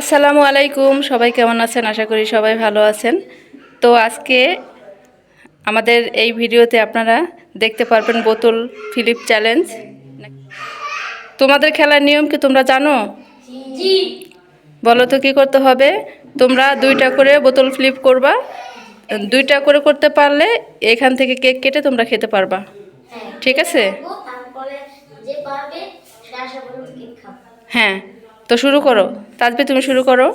আসসালামু আলাইকুম সবাই কেমন আছেন? আশা করি সবাই ভালো আছেন। তো আজকে আমাদের এই ভিডিওতে আপনারা দেখতে পারবেন বোতল ফিলিপ চ্যালেঞ্জ। তোমাদের খেলার নিয়ম কি তোমরা জানো? বলো তো কী করতে হবে? তোমরা দুইটা করে বোতল ফ্লিপ করবা দুইটা করে করতে পারলে এখান থেকে কেক কেটে তোমরা খেতে পারবা। ঠিক আছে? হ্যাঁ। তো শুরু করো। তাজবি তুমি শুরু করো।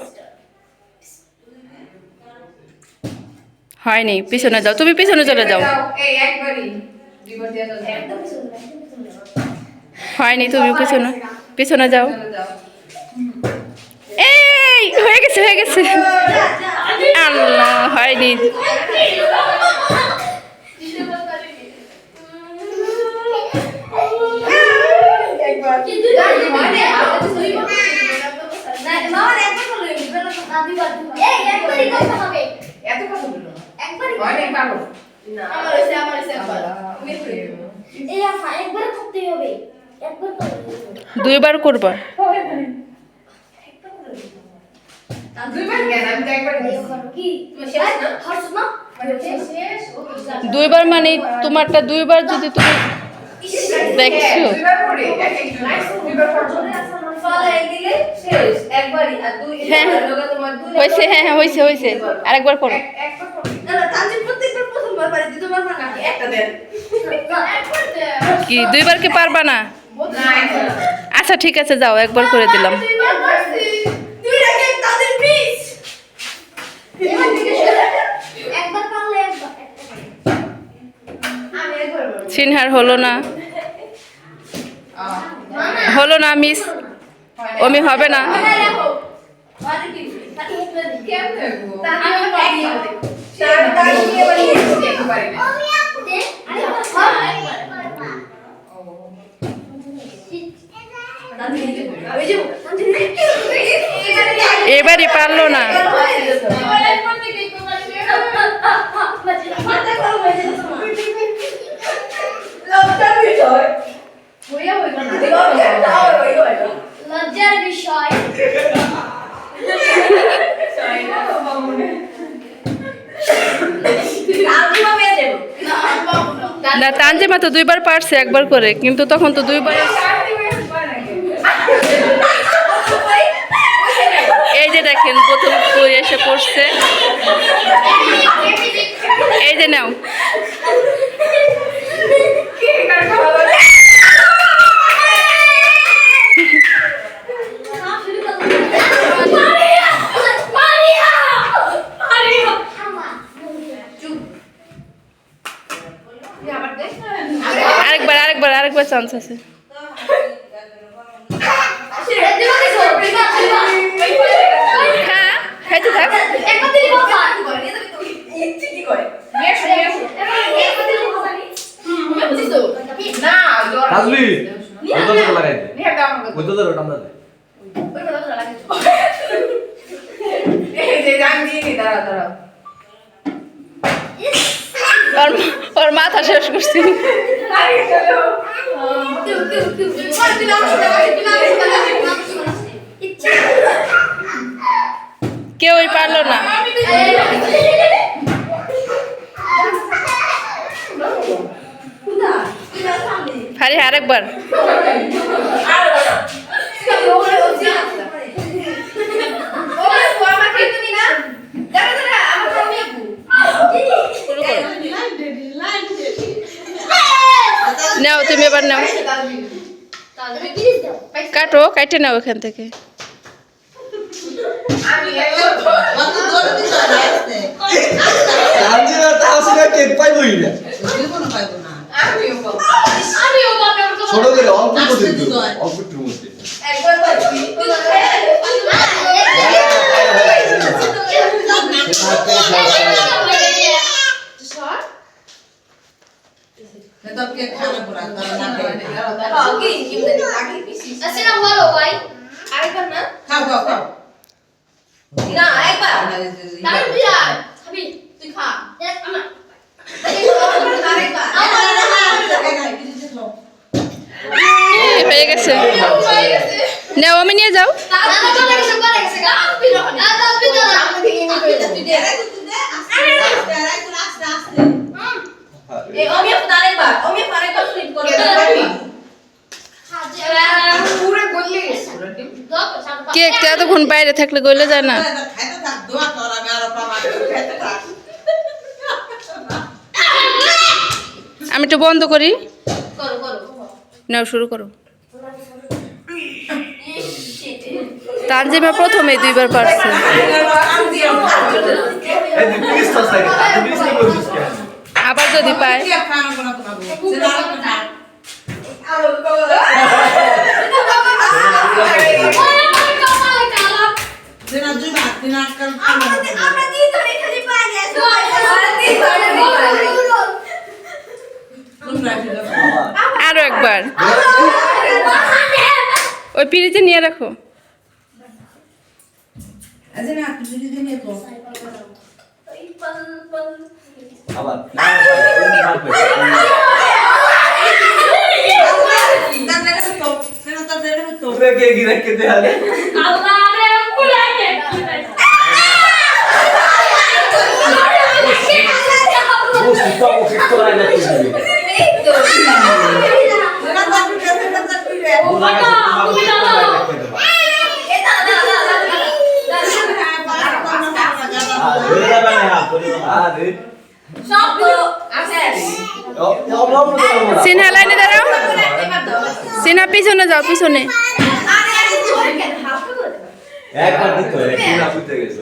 হয়নি, পিছনে যাও। তুমি পিছনে চলে যাও। হয়নি, তুমি পিছনে পিছনে যাও। এই, হয়ে গেছে হয়ে গেছে। হয়নি। এই একবারই করতে হবে। এত কথা বলল না। একবারই হয় নাই পারো। এই আফা একবার করতে হবে। একবার দুইবার করবা। দুইবার কেন? আমি তো একবারই এই দিছি। করো। কি? হর্ষ না? দুইবার মানে তোমারটা দুইবার যদি তুমি দেখছ। না। হ্যাঁ হয়েছে হ্যাঁ হ্যাঁ হয়েছে হয়েছে। আরেকবার করো। একবার করো। কি দুইবার কি পারবা না? আচ্ছা ঠিক আছে যাও একবার করে দিলাম। সিনহার হলো না। হলো না মিস। হয়। অমি হবে না গো? একবারই না। পারল না লজ্জার বিষয়। না। তানজিমা তো দুইবার পারছে একবার করে কিন্তু তখন তো দুইবার এই যে দেখেন প্রথম এসে পড়ছে। এই যে নাও। চান্স আছে। হ্যাঁ মেশো, মেশো। না, জ্বর। হাসবি ওই তো লাগাই দে নিয়ে দাও আমাকে। ওই তো ধরো টান্দা দে এই যে আমি দিয়ে দিই, দাঁড়াও, দাঁড়াও। ওর ওর মাথা শেষ করছি। কেউই পারল না। ফারি আরেকবার। নাও তুমি এবার নাও। কাটো কাটে নাও এখান থেকে। কেক পাইবই না আমিও বলব। ছোট করে অল্প করে দিও অল্প একটু মধ্যে একবার বলছি। আরেকবার না? না, একবার। এই, হয়ে গেছে হয়ে নাও আমি নিয়ে যাও দাদা চলে গেছে পরে গেছে গা এই অমিয়া ফুদারে বার অমিয়া পারে কর ফ্লিপ করে পুরো গলি তো এতক্ষণ বাইরে থাকলে গলে যায় না। আমি একটু বন্ধ করি। করো করো নাও শুরু করো। তানজিমা প্রথমে দুইবার পারছে। আবার যদি যে পায় আরও একবার ওই পিড়িতে নিয়ে রাখো আবার না তুমি পারবে তোমরা কে গিরা কে দেয়ালে ও করা না ও সিনহা লাইনে দাঁড়াও সিনহা পিছনে যাও পিছনে একবার দিতে হয় পুরা ফুটে গেছে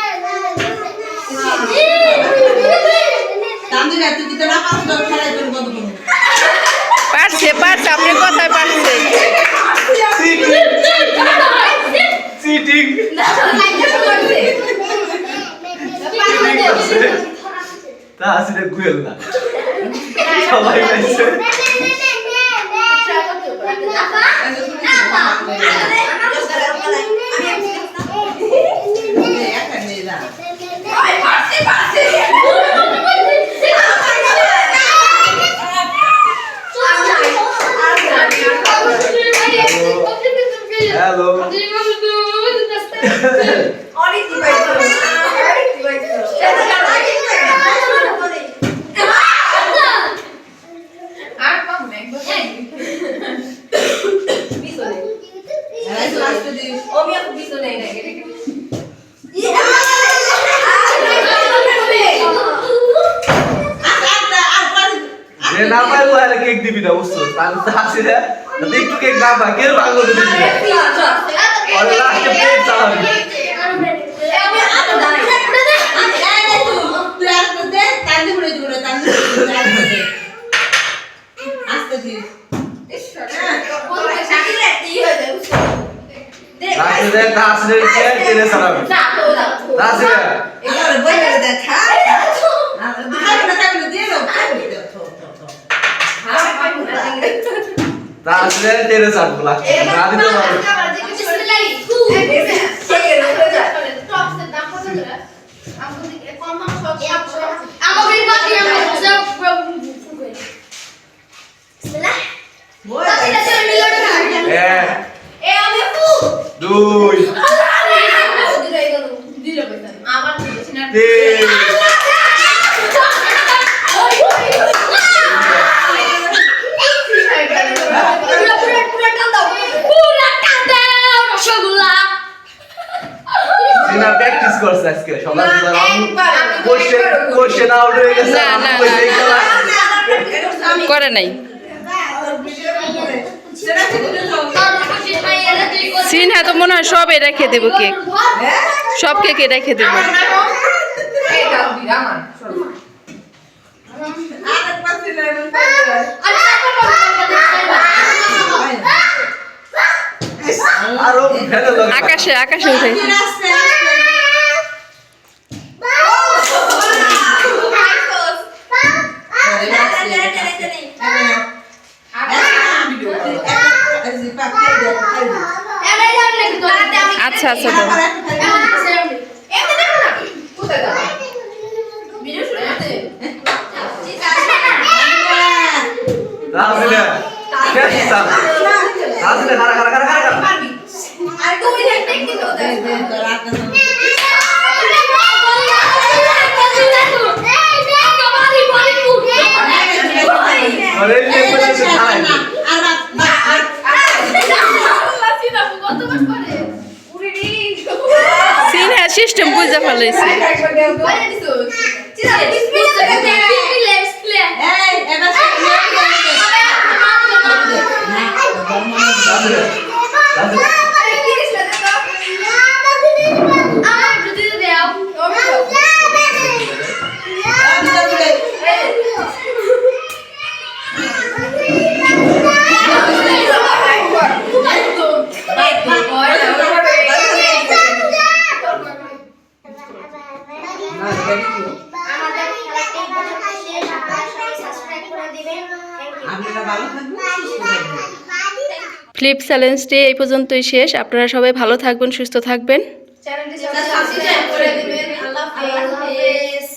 কথায় পারছে চিটিং তা আসলে গুয়েল না। সবাই পাইছে এখানে যা হ্যালো অনেক ডিভাইস অনেক ডিভাইস আর কম একবার পিছনে এরাই তো আসতে দিস অমিয়া পিছনে নাই যে না পাইলো আরে কেক দিবি না, বুঝছ? তাহলে তো আসলে যদি একটু কেক না পাই, কেউ ভাঙলো প্লেট চালাবি? তুই আসতে দে তান্দি Thank you. করছে আজকে? কোশ্চেন কোশ্চেন আউট হয়ে গেছে না, না, না, করে নাই। সিনহা তো মনে হয় সব রেখে দেবো কেক। সব কেকে রেখে দেবো। আকাশে আকাশে উঠে। আচ্ছা আচ্ছা খারা খারা খারা খারা fortalecer. Assim, ফ্লিপ ডে এই পর্যন্তই শেষ। আপনারা সবাই ভালো থাকবেন, সুস্থ থাকবেন। চ্যানেলটি সাবস্ক্রাইব করে দিবেন। আল্লাহ হাফেজ।